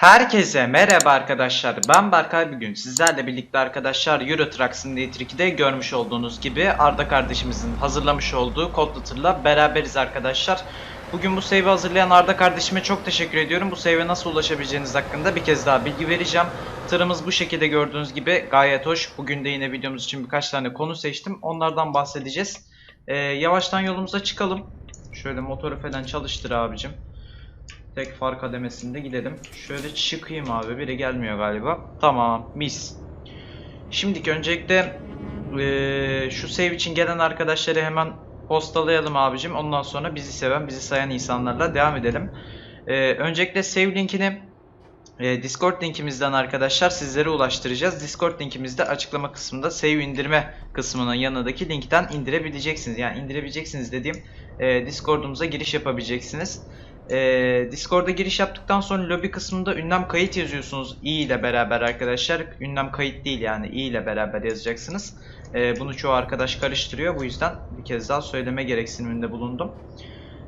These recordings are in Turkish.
Herkese merhaba arkadaşlar. Ben Berkay bugün sizlerle birlikte arkadaşlar Euro Truck Simulator 2'de görmüş olduğunuz gibi Arda kardeşimizin hazırlamış olduğu Kodlatır'la beraberiz arkadaşlar. Bugün bu save'i hazırlayan Arda kardeşime çok teşekkür ediyorum. Bu save'e nasıl ulaşabileceğiniz hakkında bir kez daha bilgi vereceğim. Tırımız bu şekilde gördüğünüz gibi gayet hoş. Bugün de yine videomuz için birkaç tane konu seçtim. Onlardan bahsedeceğiz. Ee, yavaştan yolumuza çıkalım. Şöyle motoru falan çalıştır abicim. Tek far kademesinde gidelim. Şöyle çıkayım abi. Biri gelmiyor galiba. Tamam. Mis. Şimdiki öncelikle eee, şu save için gelen arkadaşları hemen postalayalım abicim. Ondan sonra bizi seven, bizi sayan insanlarla devam edelim. Eee, öncelikle save linkini eee, Discord linkimizden arkadaşlar sizlere ulaştıracağız. Discord linkimizde açıklama kısmında save indirme kısmının yanındaki linkten indirebileceksiniz. Yani indirebileceksiniz dediğim eee, Discord'umuza giriş yapabileceksiniz. Ee, Discord'a giriş yaptıktan sonra lobi kısmında ünlem kayıt yazıyorsunuz i ile beraber arkadaşlar. Ünlem kayıt değil yani i ile beraber yazacaksınız. Ee, bunu çoğu arkadaş karıştırıyor. Bu yüzden bir kez daha söyleme gereksiniminde bulundum.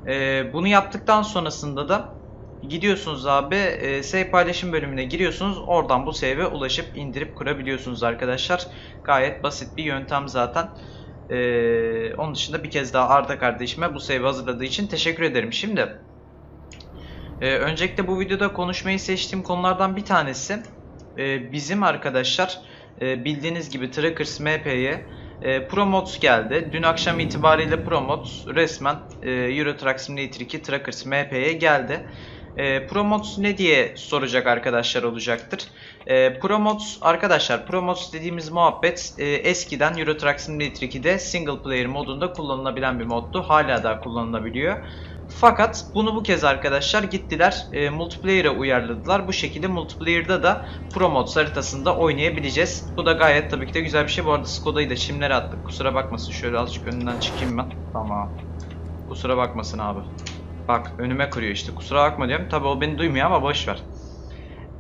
Ee, bunu yaptıktan sonrasında da gidiyorsunuz abi e, save paylaşım bölümüne giriyorsunuz. Oradan bu save'e ulaşıp indirip kurabiliyorsunuz arkadaşlar. Gayet basit bir yöntem zaten. Ee, onun dışında bir kez daha Arda kardeşime bu save'i hazırladığı için teşekkür ederim. Şimdi ee, öncelikle bu videoda konuşmayı seçtiğim konulardan bir tanesi e, bizim arkadaşlar e, bildiğiniz gibi Trackers MP'ye e, Promotes geldi. Dün akşam itibariyle Promotes resmen e, Euro Truck Simulator 2 Trackers MP'ye geldi. E, Promotes ne diye soracak arkadaşlar olacaktır. E, Promotes arkadaşlar Promotes dediğimiz muhabbet e, eskiden Euro Truck Simulator 2'de single player modunda kullanılabilen bir moddu. Hala da kullanılabiliyor. Fakat bunu bu kez arkadaşlar gittiler e, multiplayer'a uyarladılar. Bu şekilde multiplayer'da da Pro Mods haritasında oynayabileceğiz. Bu da gayet tabii ki de güzel bir şey. Bu arada Skoda'yı da çimlere attık. Kusura bakmasın şöyle azıcık önünden çıkayım ben. Tamam. Kusura bakmasın abi. Bak önüme kırıyor işte. Kusura bakma diyorum. Tabii o beni duymuyor ama boş ver.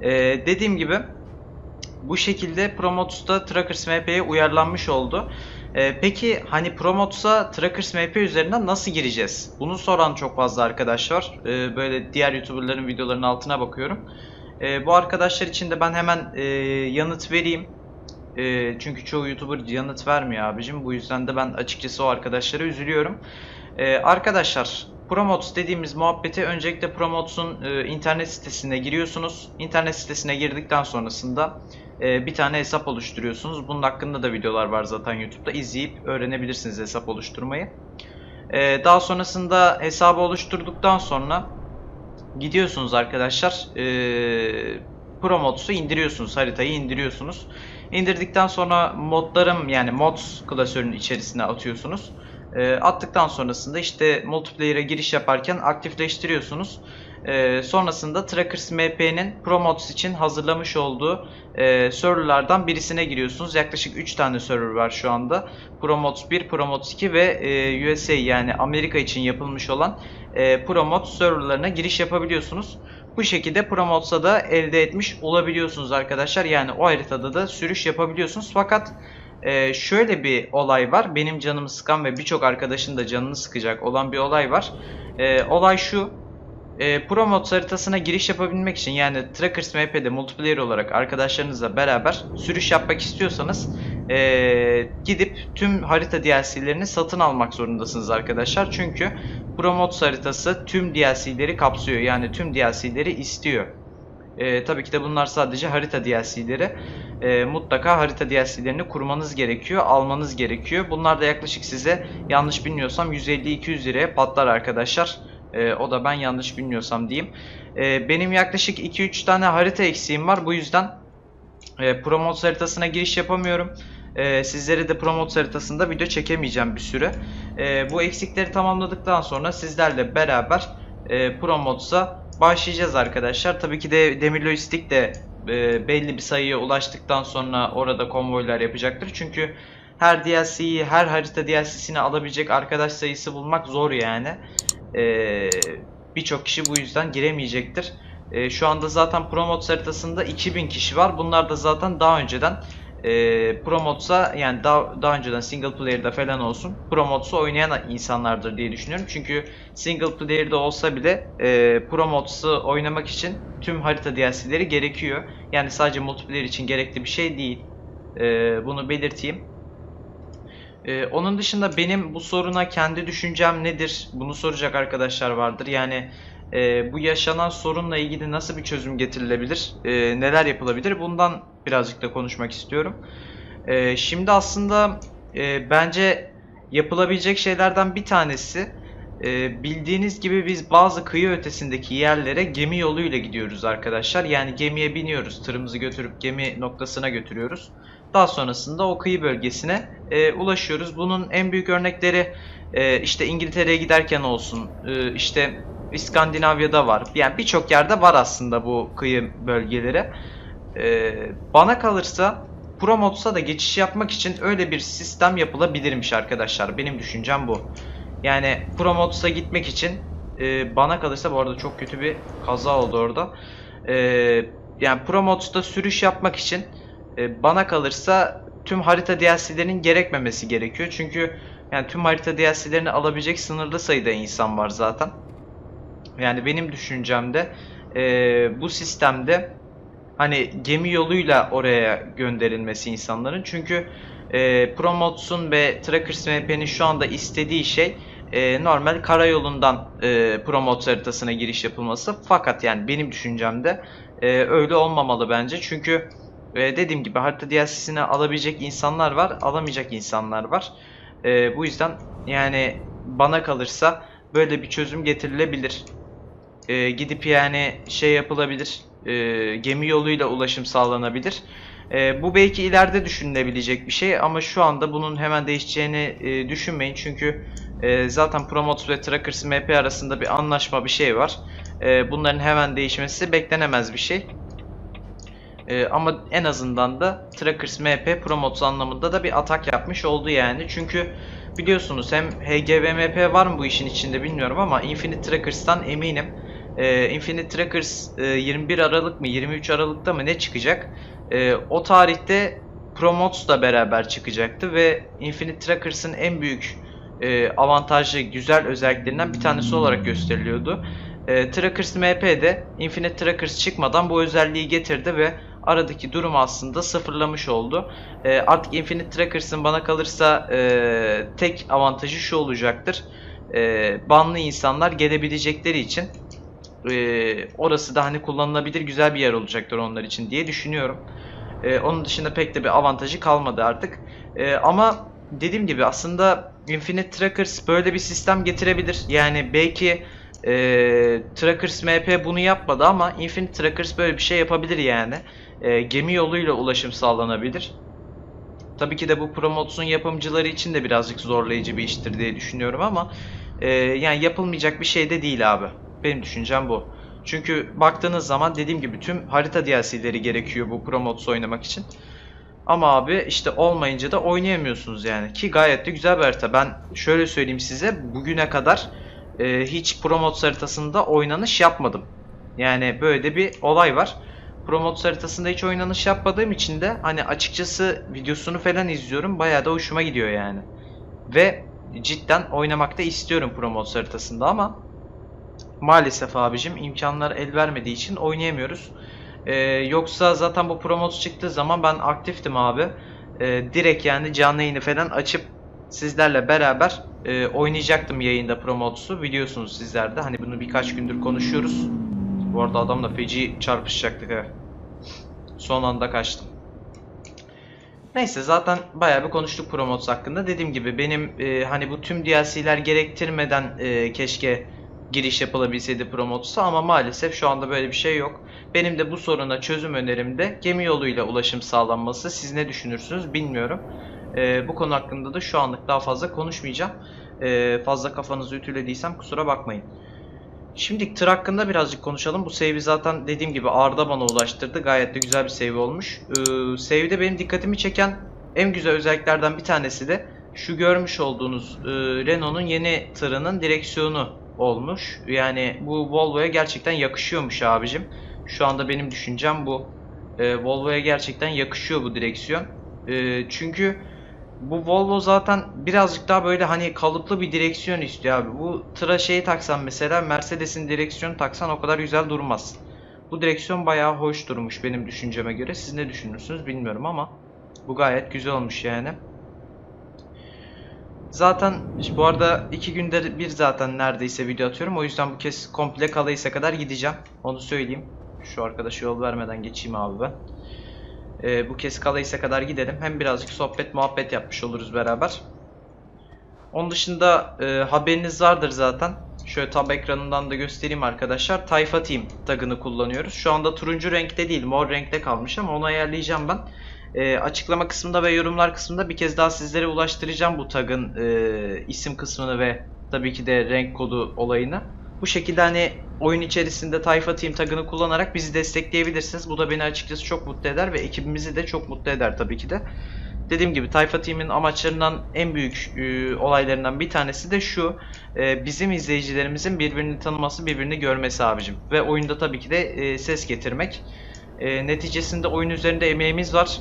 E, dediğim gibi bu şekilde Promots'ta Trackers MP'ye uyarlanmış oldu. Ee, peki hani Promots'a Trackers MP üzerinden nasıl gireceğiz? Bunu soran çok fazla arkadaş var. Ee, böyle diğer YouTuber'ların videolarının altına bakıyorum. Ee, bu arkadaşlar için de ben hemen e, yanıt vereyim. E, çünkü çoğu YouTuber yanıt vermiyor abicim. Bu yüzden de ben açıkçası o arkadaşlara üzülüyorum. E, arkadaşlar Promotes dediğimiz muhabbeti öncelikle Promotes'un e, internet sitesine giriyorsunuz. İnternet sitesine girdikten sonrasında e, bir tane hesap oluşturuyorsunuz. Bunun hakkında da videolar var zaten YouTube'da. İzleyip öğrenebilirsiniz hesap oluşturmayı. E, daha sonrasında hesabı oluşturduktan sonra gidiyorsunuz arkadaşlar. E, indiriyorsunuz. Haritayı indiriyorsunuz. İndirdikten sonra modlarım yani mods klasörünün içerisine atıyorsunuz. Attıktan sonrasında işte multiplayer'e giriş yaparken aktifleştiriyorsunuz. E, sonrasında Trackers MP'nin Promotes için hazırlamış olduğu e, serverlardan birisine giriyorsunuz. Yaklaşık 3 tane server var şu anda. Promotes 1, Promotes 2 ve e, USA yani Amerika için yapılmış olan e, Promotes serverlarına giriş yapabiliyorsunuz. Bu şekilde Promotes'a da elde etmiş olabiliyorsunuz arkadaşlar. Yani o haritada da sürüş yapabiliyorsunuz. Fakat ee, şöyle bir olay var. Benim canımı sıkan ve birçok arkadaşın da canını sıkacak olan bir olay var. Ee, olay şu. E, Pro Mods haritasına giriş yapabilmek için yani Trackers MP'de multiplayer olarak arkadaşlarınızla beraber sürüş yapmak istiyorsanız e, gidip tüm harita DLC'lerini satın almak zorundasınız arkadaşlar. Çünkü Pro Mods haritası tüm DLC'leri kapsıyor. Yani tüm DLC'leri istiyor. E, tabii ki de bunlar sadece harita DLC'leri. E, mutlaka harita DLC'lerini kurmanız gerekiyor, almanız gerekiyor. Bunlar da yaklaşık size yanlış bilmiyorsam 150-200 liraya patlar arkadaşlar. E, o da ben yanlış bilmiyorsam diyeyim. E, benim yaklaşık 2-3 tane harita eksiğim var. Bu yüzden e, Promotes haritasına giriş yapamıyorum. E, sizlere de Promotes haritasında video çekemeyeceğim bir süre. E, bu eksikleri tamamladıktan sonra sizlerle beraber e, Promotes'a başlayacağız arkadaşlar. Tabii ki de Demir Lojistik de e, belli bir sayıya ulaştıktan sonra orada konvoylar yapacaktır. Çünkü her DLC'yi, her harita DLC'sini alabilecek arkadaş sayısı bulmak zor yani. E, Birçok kişi bu yüzden giremeyecektir. E, şu anda zaten Promotes haritasında 2000 kişi var. Bunlar da zaten daha önceden e, Pro Mods'a yani daha, daha önceden single player'da falan olsun Pro Mods'u oynayan insanlardır diye düşünüyorum. Çünkü single player'da olsa bile e, Pro Mods'u oynamak için tüm harita DLC'leri gerekiyor. Yani sadece multiplayer için gerekli bir şey değil. E, bunu belirteyim. E, onun dışında benim bu soruna kendi düşüncem nedir? Bunu soracak arkadaşlar vardır. Yani e, bu yaşanan sorunla ilgili nasıl bir çözüm getirilebilir? E, neler yapılabilir? Bundan birazcık da konuşmak istiyorum. E, şimdi aslında e, bence yapılabilecek şeylerden bir tanesi e, bildiğiniz gibi biz bazı kıyı ötesindeki yerlere gemi yoluyla gidiyoruz arkadaşlar. Yani gemiye biniyoruz, tırımızı götürüp gemi noktasına götürüyoruz. Daha sonrasında o kıyı bölgesine e, ulaşıyoruz. Bunun en büyük örnekleri e, işte İngiltere'ye giderken olsun, e, işte İskandinavya'da var. Yani birçok yerde var aslında bu kıyı bölgeleri. Ee, bana kalırsa Promods'a da geçiş yapmak için öyle bir sistem yapılabilirmiş arkadaşlar. Benim düşüncem bu. Yani Promods'a gitmek için e, bana kalırsa bu arada çok kötü bir kaza oldu orada. E, yani Promods'ta sürüş yapmak için e, bana kalırsa tüm harita DLC'lerinin gerekmemesi gerekiyor. Çünkü yani tüm harita DLC'lerini alabilecek sınırlı sayıda insan var zaten. Yani benim düşüncemde e, bu sistemde hani gemi yoluyla oraya gönderilmesi insanların. Çünkü e, Promods'un ve Trackers MP'nin şu anda istediği şey e, normal karayolundan e, Promods haritasına giriş yapılması. Fakat yani benim düşüncemde e, öyle olmamalı bence. Çünkü e, dediğim gibi harita DLC'sini alabilecek insanlar var, alamayacak insanlar var. E, bu yüzden yani bana kalırsa böyle bir çözüm getirilebilir e, gidip yani şey yapılabilir. E, gemi yoluyla ulaşım sağlanabilir. E, bu belki ileride düşünülebilecek bir şey ama şu anda bunun hemen değişeceğini e, düşünmeyin. Çünkü e, zaten Promotes ve Trackers MP arasında bir anlaşma bir şey var. E, bunların hemen değişmesi beklenemez bir şey. E, ama en azından da Trackers MP Promotes anlamında da bir atak yapmış oldu yani. Çünkü biliyorsunuz hem HGVMP var mı bu işin içinde bilmiyorum ama Infinite Trackers'tan eminim e, Infinite Trackers e, 21 Aralık mı 23 Aralık'ta mı ne çıkacak? E, o tarihte Promots'la beraber çıkacaktı ve Infinite Trackers'ın en büyük e, avantajlı güzel özelliklerinden bir tanesi olarak gösteriliyordu. E, Trackers MP'de Infinite Trackers çıkmadan bu özelliği getirdi ve aradaki durum aslında sıfırlamış oldu. E, artık Infinite Trackers'ın bana kalırsa e, tek avantajı şu olacaktır. E, banlı insanlar gelebilecekleri için e, orası da hani kullanılabilir güzel bir yer olacaktır onlar için diye düşünüyorum. E, onun dışında pek de bir avantajı kalmadı artık. E, ama dediğim gibi aslında Infinite Trackers böyle bir sistem getirebilir. Yani belki e, Trackers MP bunu yapmadı ama Infinite Trackers böyle bir şey yapabilir yani. E, gemi yoluyla ulaşım sağlanabilir. Tabii ki de bu Promots'un yapımcıları için de birazcık zorlayıcı bir iştir diye düşünüyorum ama e, yani yapılmayacak bir şey de değil abi. Benim düşüncem bu. Çünkü baktığınız zaman dediğim gibi tüm harita DLC'leri gerekiyor bu Pro oynamak için. Ama abi işte olmayınca da oynayamıyorsunuz yani. Ki gayet de güzel bir harita. Ben şöyle söyleyeyim size bugüne kadar e, hiç Pro haritasında oynanış yapmadım. Yani böyle de bir olay var. Pro haritasında hiç oynanış yapmadığım için de hani açıkçası videosunu falan izliyorum. Bayağı da hoşuma gidiyor yani. Ve cidden oynamak da istiyorum Pro haritasında ama maalesef abicim imkanlar el vermediği için oynayamıyoruz. Ee, yoksa zaten bu promos çıktığı zaman ben aktiftim abi. Ee, direkt yani canlı yayını falan açıp sizlerle beraber e, oynayacaktım yayında promotsu. Biliyorsunuz sizler de hani bunu birkaç gündür konuşuyoruz. Bu arada adamla feci çarpışacaktık ha. Son anda kaçtım. Neyse zaten bayağı bir konuştuk Promotes hakkında. Dediğim gibi benim e, hani bu tüm DLC'ler gerektirmeden e, keşke giriş yapılabilseydi Promotes'a ama maalesef şu anda böyle bir şey yok. Benim de bu soruna çözüm önerim de gemi yoluyla ulaşım sağlanması. Siz ne düşünürsünüz bilmiyorum. Ee, bu konu hakkında da şu anlık daha fazla konuşmayacağım. Ee, fazla kafanızı ütülediysem kusura bakmayın. Şimdi tır hakkında birazcık konuşalım. Bu save'i zaten dediğim gibi Arda bana ulaştırdı. Gayet de güzel bir save olmuş. Ee, save'de benim dikkatimi çeken en güzel özelliklerden bir tanesi de şu görmüş olduğunuz e, Renault'un yeni tırının direksiyonu olmuş. Yani bu Volvo'ya gerçekten yakışıyormuş abicim. Şu anda benim düşüncem bu. Ee, Volvo'ya gerçekten yakışıyor bu direksiyon. Ee, çünkü bu Volvo zaten birazcık daha böyle hani kalıplı bir direksiyon istiyor abi. Bu tıra şeyi taksan mesela Mercedes'in direksiyonu taksan o kadar güzel durmaz. Bu direksiyon bayağı hoş durmuş benim düşünceme göre. Siz ne düşünürsünüz bilmiyorum ama bu gayet güzel olmuş yani. Zaten işte bu arada iki günde bir zaten neredeyse video atıyorum. O yüzden bu kez komple Kalayıs'a kadar gideceğim. Onu söyleyeyim. Şu arkadaşa yol vermeden geçeyim abi ben. Ee, bu kez Kalayıs'a kadar gidelim. Hem birazcık sohbet muhabbet yapmış oluruz beraber. Onun dışında e, haberiniz vardır zaten. Şöyle tab ekranından da göstereyim arkadaşlar. Tayfa Team tagını kullanıyoruz. Şu anda turuncu renkte değil mor renkte kalmış ama onu ayarlayacağım ben. E, açıklama kısmında ve yorumlar kısmında bir kez daha sizlere ulaştıracağım bu tagın e, isim kısmını ve tabii ki de renk kodu olayını. Bu şekilde hani oyun içerisinde Tayfa Team tagını kullanarak bizi destekleyebilirsiniz. Bu da beni açıkçası çok mutlu eder ve ekibimizi de çok mutlu eder tabii ki de. Dediğim gibi Tayfa Team'in amaçlarından en büyük e, olaylarından bir tanesi de şu. e, bizim izleyicilerimizin birbirini tanıması, birbirini görmesi abicim. Ve oyunda tabii ki de e, ses getirmek. E, neticesinde oyun üzerinde emeğimiz var.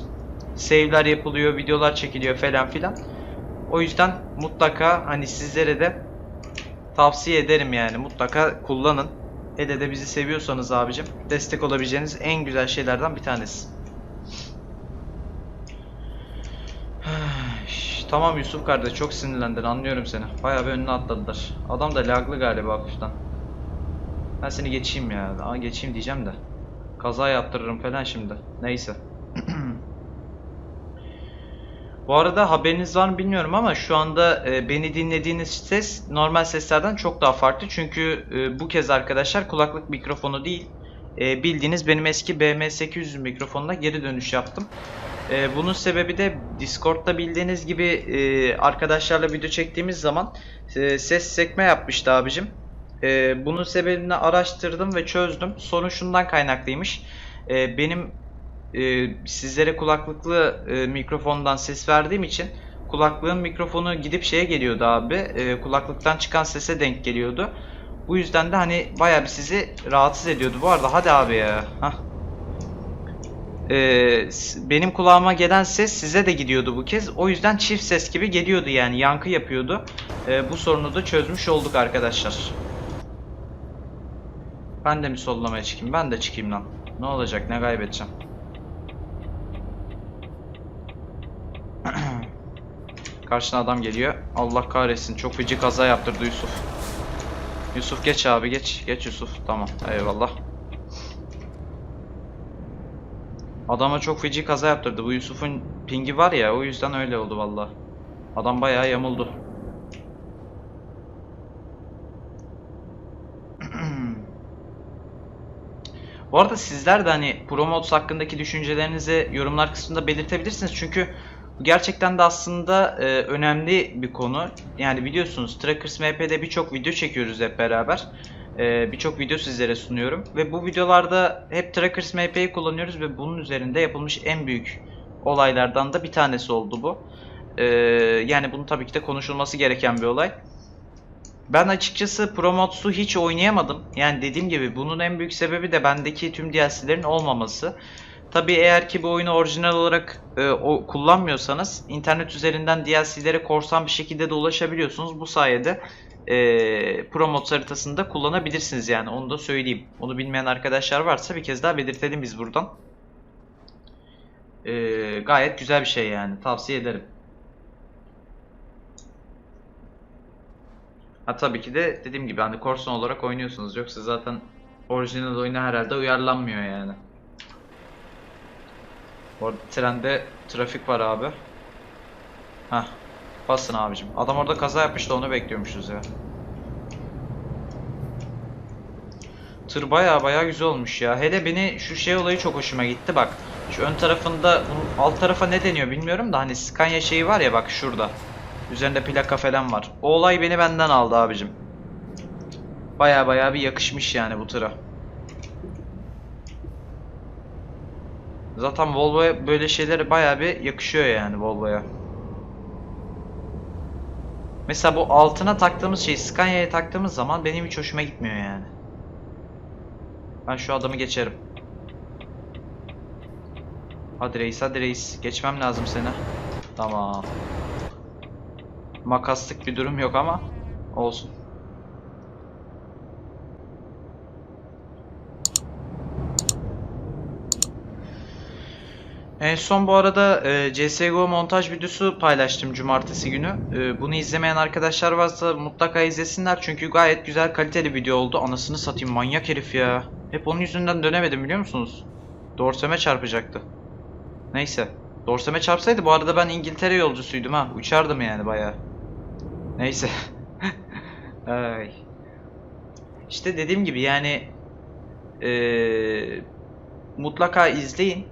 Save'ler yapılıyor, videolar çekiliyor falan filan. O yüzden mutlaka hani sizlere de tavsiye ederim yani mutlaka kullanın. Hele de bizi seviyorsanız abicim destek olabileceğiniz en güzel şeylerden bir tanesi. Tamam Yusuf kardeş çok sinirlendin anlıyorum seni. Bayağı bir önüne atladılar. Adam da laglı galiba hafiften. Ben seni geçeyim ya. Geçeyim diyeceğim de. Kaza yaptırırım falan şimdi. Neyse. Bu arada haberiniz var mı bilmiyorum ama şu anda e, beni dinlediğiniz ses normal seslerden çok daha farklı. Çünkü e, bu kez arkadaşlar kulaklık mikrofonu değil. e, bildiğiniz benim eski BM800 mikrofonuna geri dönüş yaptım. Bunun sebebi de Discord'da bildiğiniz gibi arkadaşlarla video çektiğimiz zaman ses sekme yapmıştı abicim. Bunun sebebini araştırdım ve çözdüm. Sorun şundan kaynaklıymış. Benim e, sizlere kulaklıklı e, mikrofondan ses verdiğim için kulaklığın mikrofonu gidip şeye geliyordu abi. e, kulaklıktan çıkan sese denk geliyordu. Bu yüzden de hani bayağı bir sizi rahatsız ediyordu. Bu arada hadi abi ya. Hah. S- benim kulağıma gelen ses size de gidiyordu bu kez. O yüzden çift ses gibi geliyordu yani yankı yapıyordu. Ee, bu sorunu da çözmüş olduk arkadaşlar. Ben de mi sollamaya çıkayım? Ben de çıkayım lan. Ne olacak? Ne kaybedeceğim? Karşına adam geliyor. Allah kahretsin. Çok feci kaza yaptırdı Yusuf. Yusuf geç abi geç. Geç Yusuf. Tamam. Eyvallah. Adama çok feci kaza yaptırdı. Bu Yusuf'un pingi var ya o yüzden öyle oldu valla. Adam bayağı yamuldu. Bu arada sizler de hani Pro Mods hakkındaki düşüncelerinizi yorumlar kısmında belirtebilirsiniz. Çünkü gerçekten de aslında e, önemli bir konu. Yani biliyorsunuz Trackers MP'de birçok video çekiyoruz hep beraber. E, birçok video sizlere sunuyorum. Ve bu videolarda hep Trackers MP'yi kullanıyoruz ve bunun üzerinde yapılmış en büyük olaylardan da bir tanesi oldu bu. E, yani bunun tabii ki de konuşulması gereken bir olay. Ben açıkçası Pro Mods'u hiç oynayamadım. Yani dediğim gibi bunun en büyük sebebi de bendeki tüm DLC'lerin olmaması. Tabii eğer ki bu oyunu orijinal olarak e, o kullanmıyorsanız internet üzerinden DLC'lere korsan bir şekilde de ulaşabiliyorsunuz. Bu sayede e, Pro Mods haritasında kullanabilirsiniz yani onu da söyleyeyim. Onu bilmeyen arkadaşlar varsa bir kez daha belirtelim biz buradan. E, gayet güzel bir şey yani tavsiye ederim. Ha tabii ki de dediğim gibi hani korsan olarak oynuyorsunuz. Yoksa zaten orijinal oyuna herhalde uyarlanmıyor yani. Orada trende trafik var abi. Hah. Basın abicim. Adam orada kaza yapmış da onu bekliyormuşuz ya. Tır baya baya güzel olmuş ya. Hele beni şu şey olayı çok hoşuma gitti bak. Şu ön tarafında alt tarafa ne deniyor bilmiyorum da hani Scania şeyi var ya bak şurada. Üzerinde plaka falan var. O olay beni benden aldı abicim. Baya baya bir yakışmış yani bu tıra. Zaten Volvo'ya böyle şeyler baya bir yakışıyor yani Volvo'ya. Mesela bu altına taktığımız şey Scania'ya taktığımız zaman benim hiç hoşuma gitmiyor yani. Ben şu adamı geçerim. Hadi reis hadi reis. Geçmem lazım seni. Tamam. Makaslık bir durum yok ama olsun. En son bu arada e, CSGO montaj videosu paylaştım cumartesi günü. E, bunu izlemeyen arkadaşlar varsa mutlaka izlesinler çünkü gayet güzel kaliteli video oldu. Anasını satayım manyak herif ya. Hep onun yüzünden dönemedim biliyor musunuz? Dorseme çarpacaktı. Neyse. Dorseme çarpsaydı bu arada ben İngiltere yolcusuydum ha. Uçardım yani bayağı. Neyse. Ay. İşte dediğim gibi yani eee, mutlaka izleyin.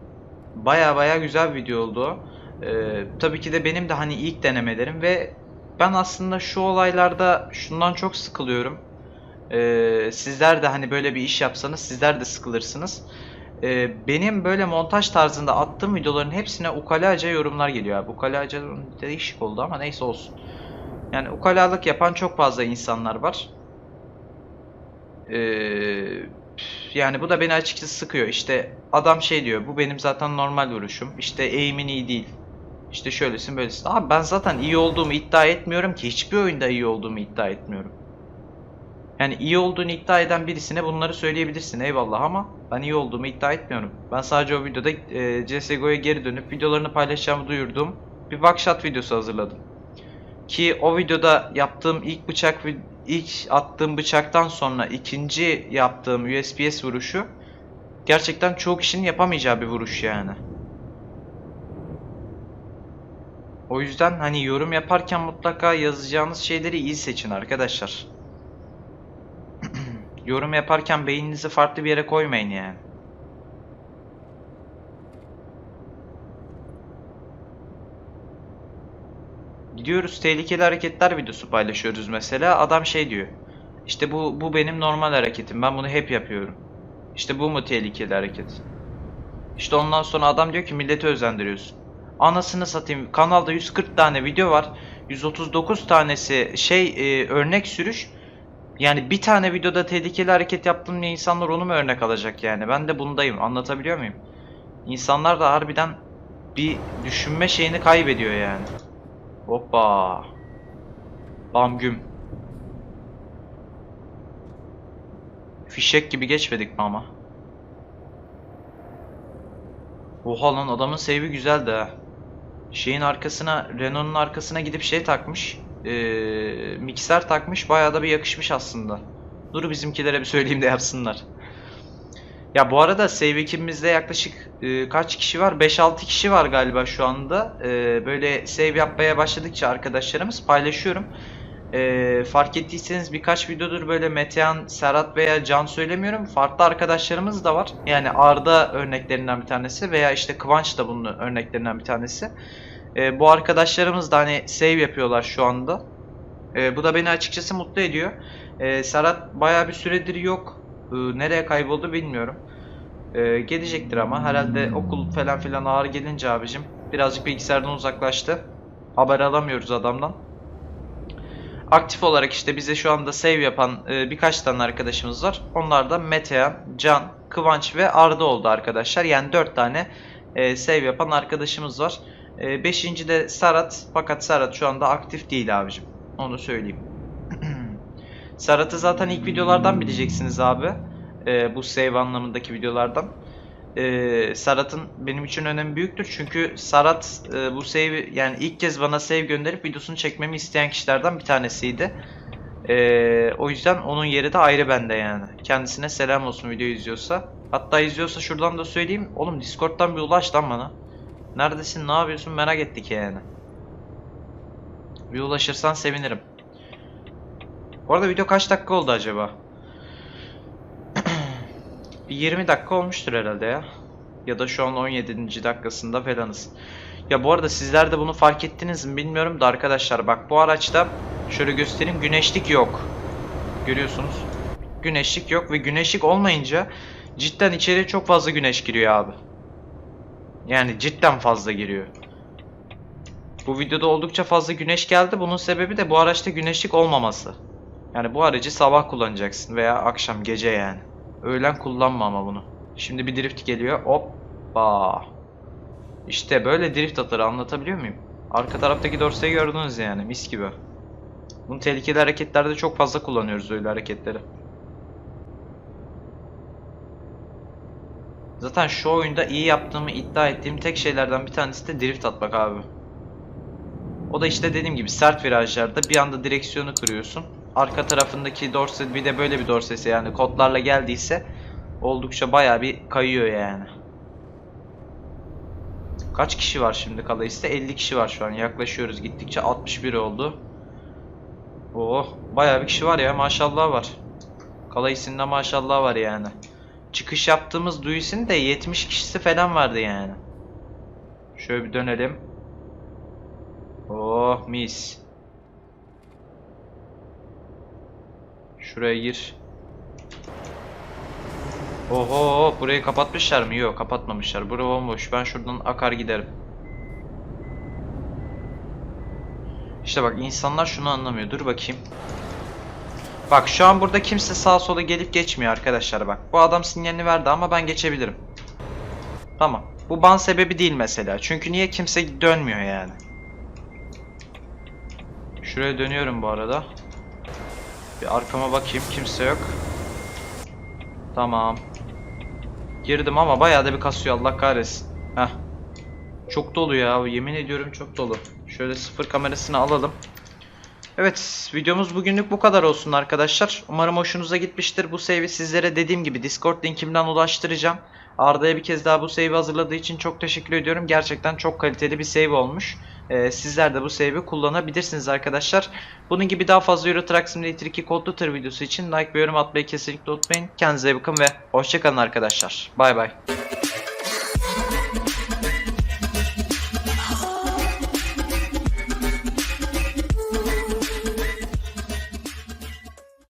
Baya baya güzel bir video oldu. o. Eee, tabii ki de benim de hani ilk denemelerim ve ben aslında şu olaylarda şundan çok sıkılıyorum. Eee, sizler de hani böyle bir iş yapsanız sizler de sıkılırsınız. Eee, benim böyle montaj tarzında attığım videoların hepsine ukalaca yorumlar geliyor abi. Ukalaca değişik oldu ama neyse olsun. Yani ukalalık yapan çok fazla insanlar var. Ee, yani bu da beni açıkçası sıkıyor. İşte adam şey diyor, bu benim zaten normal vuruşum. İşte eğimin iyi değil. İşte şöylesin böylesin. Abi ben zaten iyi olduğumu iddia etmiyorum ki. Hiçbir oyunda iyi olduğumu iddia etmiyorum. Yani iyi olduğunu iddia eden birisine bunları söyleyebilirsin eyvallah ama ben iyi olduğumu iddia etmiyorum. Ben sadece o videoda e, CSGO'ya geri dönüp videolarını paylaşacağımı duyurduğum bir bakshot videosu hazırladım. Ki o videoda yaptığım ilk bıçak ilk attığım bıçaktan sonra ikinci yaptığım USPS vuruşu gerçekten çoğu kişinin yapamayacağı bir vuruş yani. O yüzden hani yorum yaparken mutlaka yazacağınız şeyleri iyi seçin arkadaşlar. yorum yaparken beyninizi farklı bir yere koymayın yani. Gidiyoruz tehlikeli hareketler videosu paylaşıyoruz mesela. Adam şey diyor. İşte bu bu benim normal hareketim. Ben bunu hep yapıyorum. İşte bu mu tehlikeli hareket? İşte ondan sonra adam diyor ki milleti özendiriyorsun. Anasını satayım. Kanalda 140 tane video var. 139 tanesi şey e, örnek sürüş. Yani bir tane videoda tehlikeli hareket yaptım diye insanlar onu mu örnek alacak yani? Ben de bundayım. Anlatabiliyor muyum? İnsanlar da harbiden bir düşünme şeyini kaybediyor yani. Hoppa. Bam güm. Fişek gibi geçmedik mi ama? Oha lan adamın save'i güzeldi ha. Şeyin arkasına, Renault'un arkasına gidip şey takmış. Ee, mikser takmış. Bayağı da bir yakışmış aslında. Dur bizimkilere bir söyleyeyim de yapsınlar. Ya bu arada save ekibimizde yaklaşık e, kaç kişi var? 5-6 kişi var galiba şu anda. E, böyle save yapmaya başladıkça arkadaşlarımız paylaşıyorum. E, fark ettiyseniz birkaç videodur böyle Metehan, Serhat veya Can söylemiyorum. Farklı arkadaşlarımız da var. Yani Arda örneklerinden bir tanesi veya işte Kıvanç da bunun örneklerinden bir tanesi. E, bu arkadaşlarımız da hani save yapıyorlar şu anda. E, bu da beni açıkçası mutlu ediyor. E, Serhat bayağı bir süredir yok. E, nereye kayboldu bilmiyorum. E, gelecektir ama herhalde okul falan filan ağır gelince abicim birazcık bilgisayardan uzaklaştı. Haber alamıyoruz adamdan. Aktif olarak işte bize şu anda save yapan e, birkaç tane arkadaşımız var. Onlar da Metehan, Can, Kıvanç ve Arda oldu arkadaşlar. Yani 4 tane e, save yapan arkadaşımız var. E, beşinci de Serhat fakat Serhat şu anda aktif değil abicim. Onu söyleyeyim. Serhat'ı zaten ilk videolardan bileceksiniz abi. E, bu save anlamındaki videolardan. E, Serhat'ın benim için önemi büyüktür. Çünkü Serhat e, bu save yani ilk kez bana save gönderip videosunu çekmemi isteyen kişilerden bir tanesiydi. E, o yüzden onun yeri de ayrı bende yani. Kendisine selam olsun video izliyorsa. Hatta izliyorsa şuradan da söyleyeyim. Oğlum Discord'dan bir ulaş lan bana. Neredesin ne yapıyorsun merak ettik yani. Bir ulaşırsan sevinirim. Bu arada video kaç dakika oldu acaba? Bir 20 dakika olmuştur herhalde ya. Ya da şu an 17. dakikasında falanız. Ya bu arada sizler de bunu fark ettiniz mi bilmiyorum da arkadaşlar bak bu araçta şöyle göstereyim güneşlik yok. Görüyorsunuz. Güneşlik yok ve güneşlik olmayınca cidden içeriye çok fazla güneş giriyor abi. Yani cidden fazla giriyor. Bu videoda oldukça fazla güneş geldi. Bunun sebebi de bu araçta güneşlik olmaması. Yani bu aracı sabah kullanacaksın veya akşam gece yani. Öğlen kullanma ama bunu. Şimdi bir drift geliyor. Hoppa. İşte böyle drift atar anlatabiliyor muyum? Arka taraftaki dorseyi gördünüz yani mis gibi. Bunu tehlikeli hareketlerde çok fazla kullanıyoruz öyle hareketleri. Zaten şu oyunda iyi yaptığımı iddia ettiğim tek şeylerden bir tanesi de drift atmak abi. O da işte dediğim gibi sert virajlarda bir anda direksiyonu kırıyorsun. Arka tarafındaki dorse bir de böyle bir dorsesi yani kodlarla geldiyse oldukça bayağı bir kayıyor yani. Kaç kişi var şimdi Kalais'te? 50 kişi var şu an. Yaklaşıyoruz gittikçe 61 oldu. Oh, bayağı bir kişi var ya maşallah var. Kalais'in de maşallah var yani. Çıkış yaptığımız Duis'in de 70 kişisi falan vardı yani. Şöyle bir dönelim. Oh mis. Şuraya gir. Oho burayı kapatmışlar mı? Yok kapatmamışlar. Bura bomboş. Ben şuradan akar giderim. İşte bak insanlar şunu anlamıyor. Dur bakayım. Bak şu an burada kimse sağa sola gelip geçmiyor arkadaşlar bak. Bu adam sinyalini verdi ama ben geçebilirim. Tamam. Bu ban sebebi değil mesela. Çünkü niye kimse dönmüyor yani. Şuraya dönüyorum bu arada. Bir arkama bakayım. Kimse yok. Tamam. Girdim ama bayağı da bir kasıyor Allah kahretsin. Heh. Çok dolu ya. Yemin ediyorum çok dolu. Şöyle sıfır kamerasını alalım. Evet videomuz bugünlük bu kadar olsun arkadaşlar. Umarım hoşunuza gitmiştir. Bu save'i sizlere dediğim gibi Discord linkimden ulaştıracağım. Arda'ya bir kez daha bu save'i hazırladığı için çok teşekkür ediyorum. Gerçekten çok kaliteli bir save olmuş. Ee, sizler de bu save'i kullanabilirsiniz arkadaşlar. Bunun gibi daha fazla Euro Truck Simulator 2 kodlu tır videosu için like ve yorum atmayı kesinlikle unutmayın. Kendinize iyi bakın ve hoşçakalın arkadaşlar. Bay bay.